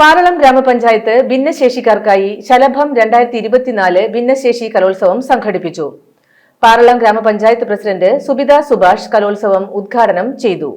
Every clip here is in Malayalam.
പാറളം ഗ്രാമപഞ്ചായത്ത് ഭിന്നശേഷിക്കാർക്കായി ശലഭം രണ്ടായിരത്തി ഇരുപത്തിനാല് ഭിന്നശേഷി കലോത്സവം സംഘടിപ്പിച്ചു. പാറളം ഗ്രാമപഞ്ചായത്ത് പ്രസിഡന്റ് സുബിത സുഭാഷ് കലോത്സവം ഉദ്ഘാടനം ചെയ്തു.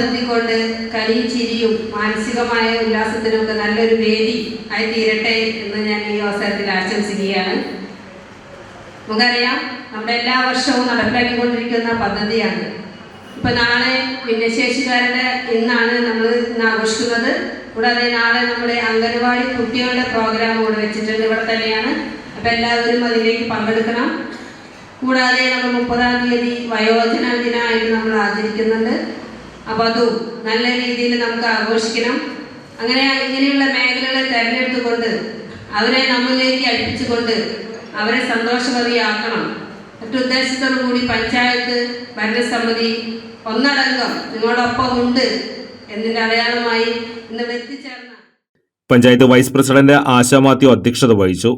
നിർത്തിക്കൊണ്ട് കളിയും ചിരിയും മാനസികമായ ഉല്ലാസത്തിനുമൊക്കെ നല്ലൊരു വേദി ആയി തീരട്ടെ എന്ന് ഞാൻ ഈ അവസരത്തിൽ ആശംസിക്കുകയാണ്. നമുക്കറിയാം നമ്മുടെ എല്ലാ വർഷവും നടപ്പിലാക്കിക്കൊണ്ടിരിക്കുന്ന പദ്ധതിയാണ്. ഇപ്പൊ നാളെ ഭിന്നശേഷിക്കാരുടെ ഇന്നാണ് നമ്മൾ ഇന്ന് ആഘോഷിക്കുന്നത്. കൂടാതെ നാളെ നമ്മുടെ അംഗനവാടി കുട്ടികളുടെ പ്രോഗ്രാം കൂടെ വെച്ചിട്ടുണ്ട്. ഇവിടെ തന്നെയാണ്. അപ്പൊ എല്ലാവരും അതിലേക്ക് പങ്കെടുക്കണം. കൂടാതെ നമ്മൾ മുപ്പതാം തീയതി വയോജന ദിനമായിട്ട് നമ്മൾ ആചരിക്കുന്നുണ്ട്. അപ്പോൾ അതും നല്ല രീതിയിൽ നമുക്ക് ആഘോഷിക്കണം. അങ്ങനെ ഇങ്ങനെയുള്ള മേഖലകളെ തിരഞ്ഞെടുത്തുകൊണ്ട് അവരെ നമ്മളിലേക്ക് അടുപ്പിച്ചുകൊണ്ട് അവരെ സന്തോഷവതിയാക്കണം. മറ്റുദ്ദേശത്തോടു കൂടി പഞ്ചായത്ത് ഭരണസമിതി ഒന്നടങ്കം നിങ്ങളോടൊപ്പം ഉണ്ട് എന്നതിന്റെ അടയാളമായി ഇന്ന് എത്തിച്ചേർന്ന പഞ്ചായത്ത് വൈസ് പ്രസിഡന്റ് ആശാ മാത്യു അധ്യക്ഷത വഹിച്ചു.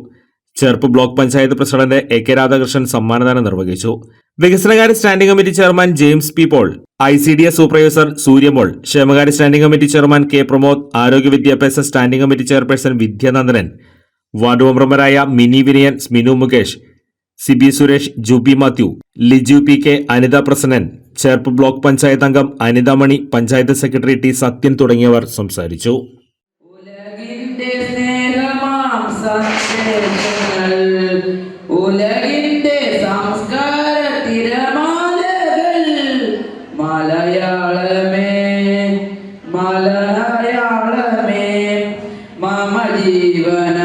Cherpu block panchayat president A K Radhakrishnan സമ്മാനദാനം നിർവഹിച്ചു. വികസനകാര്യ standing committee chairman James P Paul I C D S supervisor Suryamol ക്ഷേമകാര്യ standing committee chairman K Pramod ആരോഗ്യ വിദ്യാഭ്യാസ standing committee chairperson Vidyanandanan ward മെമ്പർമാരായ Mini Vinayan Sminu Mukesh C B Suresh Jubi Mathew Liju P K Anitha Prasannan Cherpu block panchayat അംഗം അനിത മണി പഞ്ചായത്ത് സെക്രട്ടറി ടി സത്യൻ തുടങ്ങിയവർ സംസാരിച്ചു. മലയാളമേ മലയാളമേ മമ ജീവനമൃത